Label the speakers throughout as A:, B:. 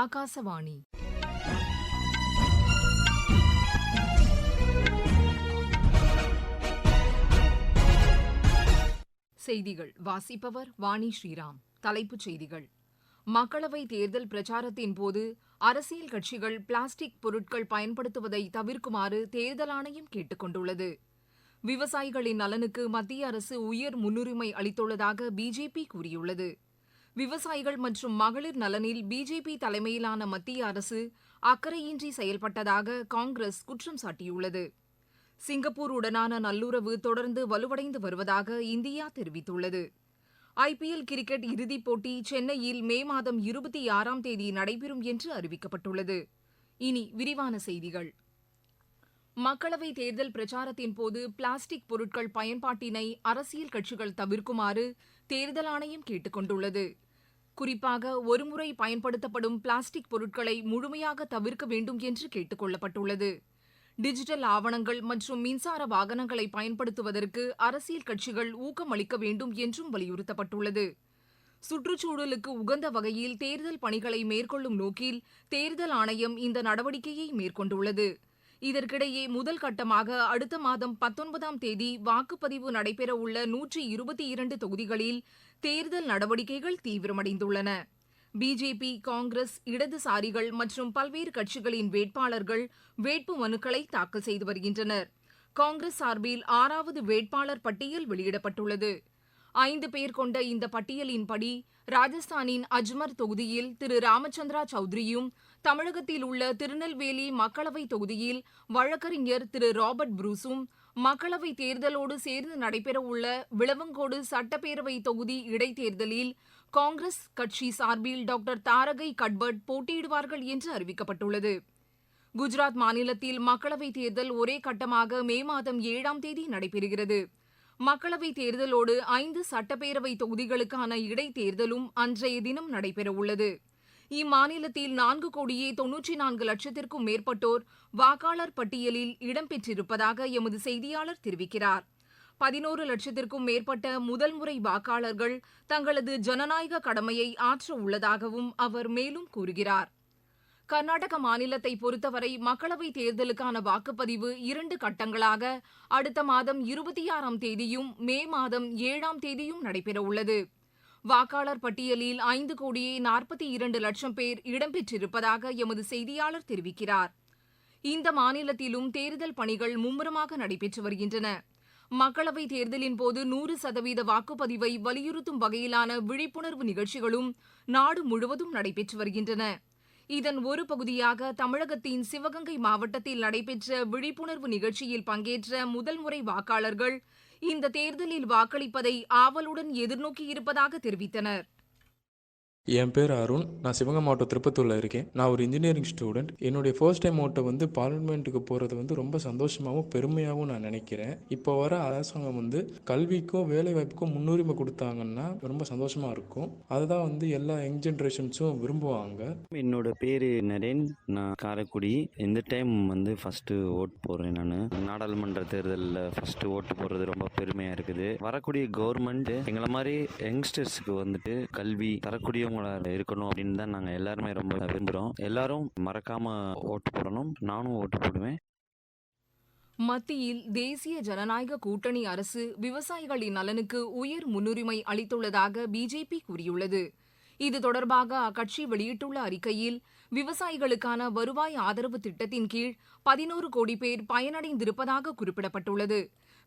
A: ஆகாசவாணி செய்திகள் வாசிப்பவர் வாணி ஸ்ரீராம் தலைப்புச் செய்திகள் மக்களவை தேர்தல் பிரச்சாரத்தின் போது அரசியல் கட்சிகள் பிளாஸ்டிக் பொருட்கள் பயன்படுத்துவதை தவிர்க்குமாறு தேர்தல் ஆணையம் கேட்டுக் கொண்டுள்ளது விவசாயிகளின் நலனுக்கு மத்திய அரசு உயர் முன்னுரிமை அளித்துள்ளதாக பிஜேபி கூறியுள்ளது விவசாயிகள் மற்றும் மகளிர் நலனில் பிஜேபி தலைமையிலான மத்திய அரசு அக்கறையின்றி செயல்பட்டதாக காங்கிரஸ் குற்றம் சாட்டியுள்ளது சிங்கப்பூர் உடனான நல்லுறவு தொடர்ந்து வலுவடைந்து வருவதாக இந்தியா தெரிவித்துள்ளது ஐபிஎல் கிரிக்கெட் இறுதிப் போட்டி சென்னையில் மே மாதம் இருபத்தி ஆறாம் தேதி நடைபெறும் என்று அறிவிக்கப்பட்டுள்ளது இனி விரிவான செய்திகள் மக்களவை தேர்தல் பிரச்சாரத்தின் போது பிளாஸ்டிக் பொருட்கள் பயன்பாட்டினை அரசியல் கட்சிகள் தவிர்க்குமாறு தேர்தல் ஆணையம் கேட்டுக் கொண்டுள்ளது குறிப்பாக ஒருமுறை பயன்படுத்தப்படும் பிளாஸ்டிக் பொருட்களை முழுமையாக தவிர்க்க வேண்டும் என்று கேட்டுக் கொள்ளப்பட்டுள்ளது டிஜிட்டல் ஆவணங்கள் மற்றும் மின்சார வாகனங்களை பயன்படுத்துவதற்கு அரசியல் கட்சிகள் ஊக்கம் அளிக்க வேண்டும் என்றும் வலியுறுத்தப்பட்டுள்ளது சுற்றுச்சூழலுக்கு உகந்த வகையில் தேர்தல் பணிகளை மேற்கொள்ளும் நோக்கில் தேர்தல் ஆணையம் இந்த நடவடிக்கையை மேற்கொண்டுள்ளது இதற்கிடையே முதல் கட்டமாக அடுத்த மாதம் பத்தொன்பதாம் தேதி வாக்குப்பதிவு நடைபெறவுள்ள நூற்றி இருபத்தி இரண்டு தொகுதிகளில் தேர்தல் நடவடிக்கைகள் தீவிரமடைந்துள்ளன பிஜேபி காங்கிரஸ் இடதுசாரிகள் மற்றும் பல்வேறு கட்சிகளின் வேட்பாளர்கள் வேட்பு மனுக்களை தாக்கல் செய்து வருகின்றனர் காங்கிரஸ் சார்பில் ஆறாவது வேட்பாளர் பட்டியல் வெளியிடப்பட்டுள்ளது ஐந்து பேர் கொண்ட இந்த பட்டியலின்படி ராஜஸ்தானின் அஜ்மர் தொகுதியில் திரு ராமச்சந்திரா சௌத்ரியும் தமிழகத்தில் உள்ள திருநெல்வேலி மக்களவை தொகுதியில் வழக்கறிஞர் திரு ராபர்ட் புரூஸும் மக்களவைத் தேர்தலோடு சேர்ந்து நடைபெறவுள்ள விளவங்கோடு சட்டப்பேரவை தொகுதி இடைத்தேர்தலில் காங்கிரஸ் கட்சி சார்பில் டாக்டர் தாரகை கட்பட் போட்டியிடுவார்கள் என்று அறிவிக்கப்பட்டுள்ளது குஜராத் மாநிலத்தில் மக்களவைத் தேர்தல் ஒரே கட்டமாக மே மாதம் ஏழாம் தேதி நடைபெறுகிறது மக்களவைத் தேர்தலோடு ஐந்து சட்டப்பேரவை தொகுதிகளுக்கான இடைத்தேர்தலும் அன்றைய தினம் நடைபெறவுள்ளது இம்மாநிலத்தில் நான்கு கோடியே தொன்னூற்றி நான்கு லட்சத்திற்கும் மேற்பட்டோர் வாக்காளர் பட்டியலில் இடம்பெற்றிருப்பதாக எமது செய்தியாளர் தெரிவிக்கிறார் பதினோரு லட்சத்திற்கும் மேற்பட்ட முதல் முறை வாக்காளர்கள் தங்களது ஜனநாயக கடமையை ஆற்ற உள்ளதாகவும் அவர் மேலும் கூறுகிறார் கர்நாடக மாநிலத்தை பொறுத்தவரை மக்களவைத் தேர்தலுக்கான வாக்குப்பதிவு இரண்டு கட்டங்களாக அடுத்த மாதம் இருபத்தி ஆறாம் தேதியும் மே மாதம் ஏழாம் தேதியும் நடைபெறவுள்ளது வாக்காளர் பட்டியலில் ஐந்து கோடியே நாற்பத்தி இரண்டு லட்சம் பேர் இடம்பெற்றிருப்பதாக எமது செய்தியாளர் தெரிவிக்கிறார் இந்த மாநிலத்திலும் தேர்தல் பணிகள் மும்முரமாக நடைபெற்று வருகின்றன மக்களவைத் தேர்தலின் போது நூறு சதவீத வாக்குப்பதிவை வலியுறுத்தும் வகையிலான விழிப்புணர்வு நிகழ்ச்சிகளும் நாடு முழுவதும் நடைபெற்று வருகின்றன இதன் ஒரு பகுதியாக தமிழகத்தின் சிவகங்கை மாவட்டத்தில் நடைபெற்ற விழிப்புணர்வு நிகழ்ச்சியில் பங்கேற்ற முதல் முறை வாக்காளர்கள் இந்த தேர்தலில் வாக்களிப்பதை ஆவலுடன் எதிர்நோக்கியிருப்பதாக தெரிவித்தனர்
B: என் பேர் அருண் நான் சிவகங்கை மாவட்டம் திருப்பத்தூரில் இருக்கேன் நான் ஒரு இன்ஜினியரிங் ஸ்டூடெண்ட் என்னுடைய ஃபர்ஸ்ட் டைம் ஓட்டை வந்து பார்லிமெண்ட்டுக்கு போகிறது வந்து ரொம்ப சந்தோஷமாகவும் பெருமையாகவும் நான் நினைக்கிறேன் இப்போ வர அரசாங்கம் வந்து கல்விக்கும் வேலை முன்னுரிமை கொடுத்தாங்கன்னா ரொம்ப சந்தோஷமாக இருக்கும் அதுதான் வந்து எல்லா யங் ஜென்ரேஷன்ஸும் விரும்புவாங்க
C: என்னோட பேர் நரேன் நான் காரைக்குடி இந்த டைம் வந்து ஃபஸ்ட்டு ஓட் போடுறேன் நான் நாடாளுமன்ற தேர்தலில் ஃபஸ்ட்டு ஓட்டு போடுறது ரொம்ப பெருமையாக இருக்குது வரக்கூடிய கவர்மெண்ட் எங்களை மாதிரி யங்ஸ்டர்ஸுக்கு வந்துட்டு கல்வி தரக்கூடிய திட்டமிட இருக்கணும் அப்படின்னு தான் நாங்கள் எல்லாருமே ரொம்ப விரும்புகிறோம் எல்லாரும் மறக்காம ஓட்டு போடணும் நானும் ஓட்டு போடுவேன்
A: மத்தியில் தேசிய ஜனநாயக கூட்டணி அரசு விவசாயிகளின் நலனுக்கு உயர் முன்னுரிமை அளித்துள்ளதாக பிஜேபி கூறியுள்ளது இது தொடர்பாக அக்கட்சி வெளியிட்டுள்ள அறிக்கையில் விவசாயிகளுக்கான வருவாய் ஆதரவு திட்டத்தின் கீழ் பதினோரு கோடி பேர் பயனடைந்திருப்பதாக குறிப்பிடப்பட்டுள்ளது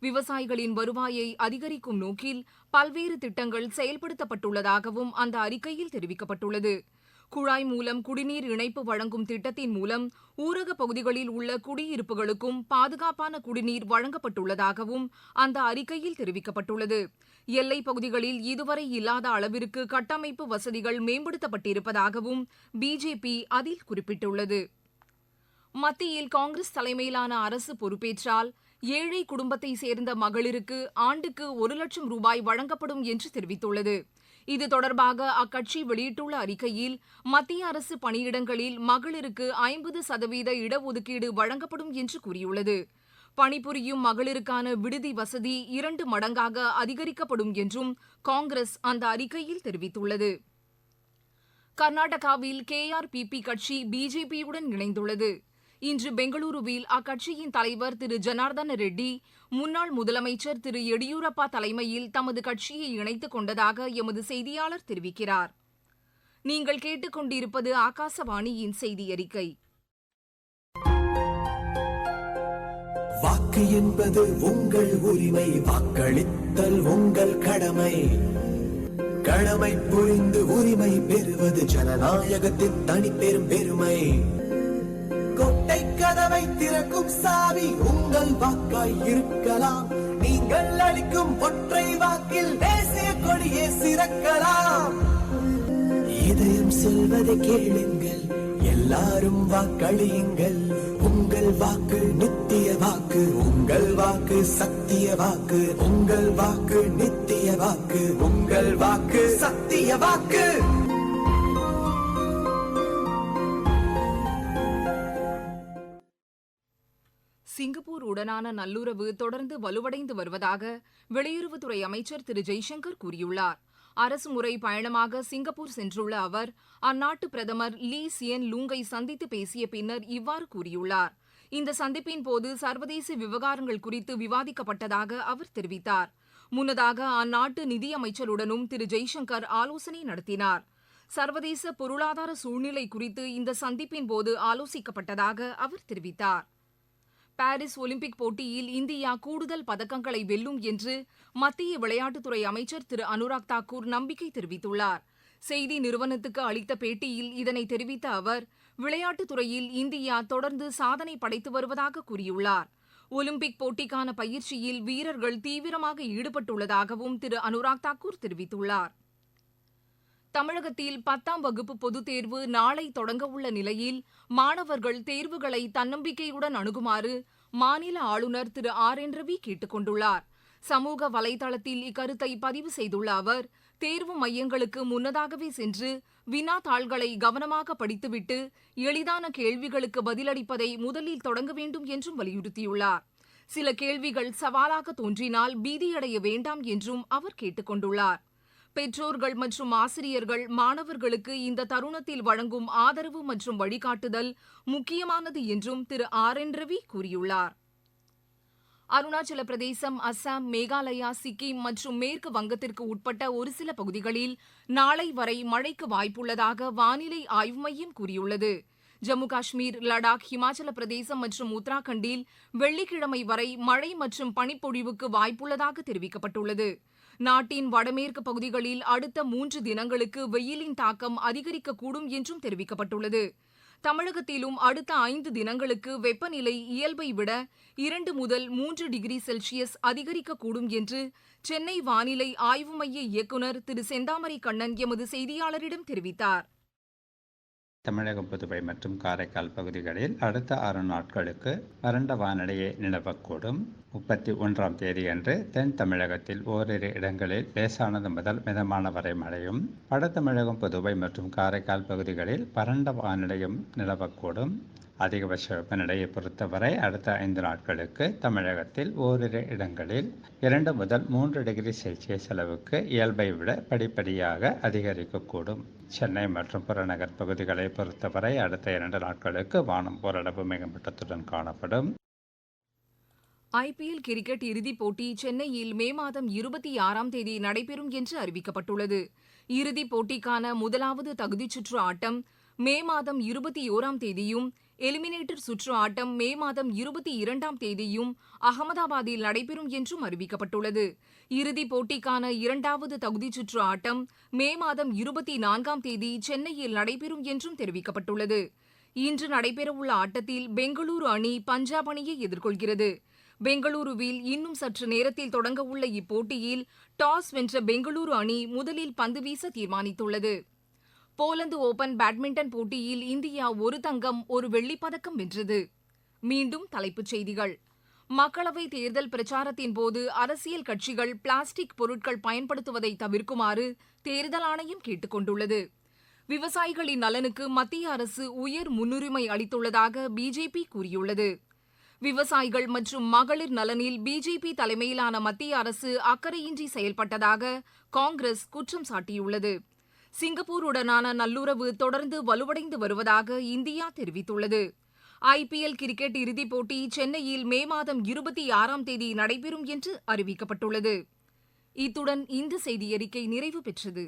A: விவசாயிகளின் வருவாயை அதிகரிக்கும் நோக்கில் பல்வேறு திட்டங்கள் செயல்படுத்தப்பட்டுள்ளதாகவும் அந்த அறிக்கையில் தெரிவிக்கப்பட்டுள்ளது குழாய் மூலம் குடிநீர் இணைப்பு வழங்கும் திட்டத்தின் மூலம் ஊரக பகுதிகளில் உள்ள குடியிருப்புகளுக்கும் பாதுகாப்பான குடிநீர் வழங்கப்பட்டுள்ளதாகவும் அந்த அறிக்கையில் தெரிவிக்கப்பட்டுள்ளது எல்லைப் பகுதிகளில் இதுவரை இல்லாத அளவிற்கு கட்டமைப்பு வசதிகள் மேம்படுத்தப்பட்டிருப்பதாகவும் பிஜேபி அதில் குறிப்பிட்டுள்ளது மத்தியில் காங்கிரஸ் தலைமையிலான அரசு பொறுப்பேற்றால் ஏழை குடும்பத்தை சேர்ந்த மகளிருக்கு ஆண்டுக்கு ஒரு லட்சம் ரூபாய் வழங்கப்படும் என்று தெரிவித்துள்ளது இது தொடர்பாக அக்கட்சி வெளியிட்டுள்ள அறிக்கையில் மத்திய அரசு பணியிடங்களில் மகளிருக்கு ஐம்பது சதவீத இடஒதுக்கீடு வழங்கப்படும் என்று கூறியுள்ளது பணிபுரியும் மகளிருக்கான விடுதி வசதி இரண்டு மடங்காக அதிகரிக்கப்படும் என்றும் காங்கிரஸ் அந்த அறிக்கையில் தெரிவித்துள்ளது கர்நாடகாவில் பி கட்சி பிஜேபியுடன் இணைந்துள்ளது இன்று பெங்களூருவில் அக்கட்சியின் தலைவர் திரு ஜனார்தன ரெட்டி முன்னாள் முதலமைச்சர் திரு எடியூரப்பா தலைமையில் தமது கட்சியை இணைத்துக் கொண்டதாக எமது செய்தியாளர் தெரிவிக்கிறார் நீங்கள் கேட்டுக்கொண்டிருப்பது ஆகாசவாணியின் செய்தி அறிக்கை வாக்கு என்பது உங்கள் உரிமை வாக்களித்தல் உங்கள் கடமை கடமை புரிந்து உரிமை பெறுவது ஜனநாயகத்தின் தனிப்பெரும் பெருமை கதவை திறக்கும் சாவி உங்கள் வாக்காய் இருக்கலாம் நீங்கள் அளிக்கும் ஒற்றை வாக்கில் தேசிய கொடியே சிறக்கலாம் இதயம் சொல்வதை கேளுங்கள் எல்லாரும் வாக்களியுங்கள் உங்கள் வாக்கு நித்திய வாக்கு உங்கள் வாக்கு சத்திய வாக்கு உங்கள் வாக்கு நித்திய வாக்கு உங்கள் வாக்கு சத்திய வாக்கு உடனான நல்லுறவு தொடர்ந்து வலுவடைந்து வருவதாக வெளியுறவுத்துறை அமைச்சர் திரு ஜெய்சங்கர் கூறியுள்ளார் அரசுமுறை பயணமாக சிங்கப்பூர் சென்றுள்ள அவர் அந்நாட்டு பிரதமர் லீ சியன் லூங்கை சந்தித்து பேசிய பின்னர் இவ்வாறு கூறியுள்ளார் இந்த சந்திப்பின் போது சர்வதேச விவகாரங்கள் குறித்து விவாதிக்கப்பட்டதாக அவர் தெரிவித்தார் முன்னதாக அந்நாட்டு நிதியமைச்சருடனும் திரு ஜெய்சங்கர் ஆலோசனை நடத்தினார் சர்வதேச பொருளாதார சூழ்நிலை குறித்து இந்த சந்திப்பின் போது ஆலோசிக்கப்பட்டதாக அவர் தெரிவித்தார் பாரிஸ் ஒலிம்பிக் போட்டியில் இந்தியா கூடுதல் பதக்கங்களை வெல்லும் என்று மத்திய விளையாட்டுத்துறை அமைச்சர் திரு அனுராக் தாக்கூர் நம்பிக்கை தெரிவித்துள்ளார் செய்தி நிறுவனத்துக்கு அளித்த பேட்டியில் இதனை தெரிவித்த அவர் விளையாட்டுத்துறையில் இந்தியா தொடர்ந்து சாதனை படைத்து வருவதாக கூறியுள்ளார் ஒலிம்பிக் போட்டிக்கான பயிற்சியில் வீரர்கள் தீவிரமாக ஈடுபட்டுள்ளதாகவும் திரு அனுராக் தாக்கூர் தெரிவித்துள்ளாா் தமிழகத்தில் பத்தாம் வகுப்பு பொதுத் தேர்வு நாளை தொடங்க உள்ள நிலையில் மாணவர்கள் தேர்வுகளை தன்னம்பிக்கையுடன் அணுகுமாறு மாநில ஆளுநர் திரு ஆர் என் ரவி கேட்டுக் கொண்டுள்ளார் சமூக வலைதளத்தில் இக்கருத்தை பதிவு செய்துள்ள அவர் தேர்வு மையங்களுக்கு முன்னதாகவே சென்று வினாத்தாள்களை கவனமாக படித்துவிட்டு எளிதான கேள்விகளுக்கு பதிலளிப்பதை முதலில் தொடங்க வேண்டும் என்றும் வலியுறுத்தியுள்ளார் சில கேள்விகள் சவாலாக தோன்றினால் பீதியடைய வேண்டாம் என்றும் அவர் கேட்டுக் கொண்டுள்ளார் பெற்றோர்கள் மற்றும் ஆசிரியர்கள் மாணவர்களுக்கு இந்த தருணத்தில் வழங்கும் ஆதரவு மற்றும் வழிகாட்டுதல் முக்கியமானது என்றும் திரு ஆர் என் ரவி கூறியுள்ளார் அருணாச்சல பிரதேசம் அஸ்ஸாம் மேகாலயா சிக்கிம் மற்றும் மேற்கு வங்கத்திற்கு உட்பட்ட ஒரு சில பகுதிகளில் நாளை வரை மழைக்கு வாய்ப்புள்ளதாக வானிலை ஆய்வு மையம் கூறியுள்ளது ஜம்மு காஷ்மீர் லடாக் ஹிமாச்சல பிரதேசம் மற்றும் உத்தராகண்டில் வெள்ளிக்கிழமை வரை மழை மற்றும் பனிப்பொழிவுக்கு வாய்ப்புள்ளதாக தெரிவிக்கப்பட்டுள்ளது நாட்டின் வடமேற்கு பகுதிகளில் அடுத்த மூன்று தினங்களுக்கு வெயிலின் தாக்கம் அதிகரிக்கக்கூடும் என்றும் தெரிவிக்கப்பட்டுள்ளது தமிழகத்திலும் அடுத்த ஐந்து தினங்களுக்கு வெப்பநிலை இயல்பை விட இரண்டு முதல் மூன்று டிகிரி செல்சியஸ் அதிகரிக்கக்கூடும் என்று சென்னை வானிலை ஆய்வு மைய இயக்குநர் திரு செந்தாமரை கண்ணன் எமது செய்தியாளரிடம் தெரிவித்தாா்
D: தமிழகம் புதுவை மற்றும் காரைக்கால் பகுதிகளில் அடுத்த ஆறு நாட்களுக்கு வறண்ட வானிலையை நிலவக்கூடும் முப்பத்தி ஒன்றாம் தேதியன்று தென் தமிழகத்தில் ஓரிரு இடங்களில் லேசானது முதல் மிதமான வரை மழையும் வட தமிழகம் புதுவை மற்றும் காரைக்கால் பகுதிகளில் வறண்ட வானிலையும் நிலவக்கூடும் அதிகபட்ச வெப்பநிலையை பொறுத்தவரை அடுத்த ஐந்து நாட்களுக்கு தமிழகத்தில் ஓரிரு இடங்களில் இரண்டு முதல் மூன்று டிகிரி செல்சியஸ் அளவுக்கு இயல்பை விட படிப்படியாக அதிகரிக்கக்கூடும் சென்னை மற்றும் புறநகர் பகுதிகளை பொறுத்தவரை அடுத்த இரண்டு நாட்களுக்கு வானம் ஓரளவு மேம்பட்டத்துடன் காணப்படும்
A: ஐபிஎல் கிரிக்கெட் இறுதிப் போட்டி சென்னையில் மே மாதம் இருபத்தி ஆறாம் தேதி நடைபெறும் என்று அறிவிக்கப்பட்டுள்ளது இறுதிப் போட்டிக்கான முதலாவது தகுதிச் சுற்று ஆட்டம் மே மாதம் இருபத்தி ஓராம் தேதியும் எலிமினேட்டர் சுற்று ஆட்டம் மே மாதம் இருபத்தி இரண்டாம் தேதியும் அகமதாபாத்தில் நடைபெறும் என்றும் அறிவிக்கப்பட்டுள்ளது இறுதிப் போட்டிக்கான இரண்டாவது சுற்று ஆட்டம் மே மாதம் இருபத்தி நான்காம் தேதி சென்னையில் நடைபெறும் என்றும் தெரிவிக்கப்பட்டுள்ளது இன்று நடைபெறவுள்ள ஆட்டத்தில் பெங்களூரு அணி பஞ்சாப் அணியை எதிர்கொள்கிறது பெங்களூருவில் இன்னும் சற்று நேரத்தில் தொடங்கவுள்ள இப்போட்டியில் டாஸ் வென்ற பெங்களூரு அணி முதலில் பந்து வீச தீர்மானித்துள்ளது போலந்து ஓபன் பேட்மிண்டன் போட்டியில் இந்தியா ஒரு தங்கம் ஒரு வெள்ளிப்பதக்கம் வென்றது மீண்டும் தலைப்புச் செய்திகள் மக்களவைத் தேர்தல் பிரச்சாரத்தின் போது அரசியல் கட்சிகள் பிளாஸ்டிக் பொருட்கள் பயன்படுத்துவதை தவிர்க்குமாறு தேர்தல் ஆணையம் கேட்டுக் கொண்டுள்ளது விவசாயிகளின் நலனுக்கு மத்திய அரசு உயர் முன்னுரிமை அளித்துள்ளதாக பிஜேபி கூறியுள்ளது விவசாயிகள் மற்றும் மகளிர் நலனில் பிஜேபி தலைமையிலான மத்திய அரசு அக்கறையின்றி செயல்பட்டதாக காங்கிரஸ் குற்றம் சாட்டியுள்ளது சிங்கப்பூருடனான நல்லுறவு தொடர்ந்து வலுவடைந்து வருவதாக இந்தியா தெரிவித்துள்ளது ஐபிஎல் கிரிக்கெட் இறுதிப் போட்டி சென்னையில் மே மாதம் இருபத்தி ஆறாம் தேதி நடைபெறும் என்று அறிவிக்கப்பட்டுள்ளது இத்துடன் இந்த செய்தியறிக்கை நிறைவு பெற்றது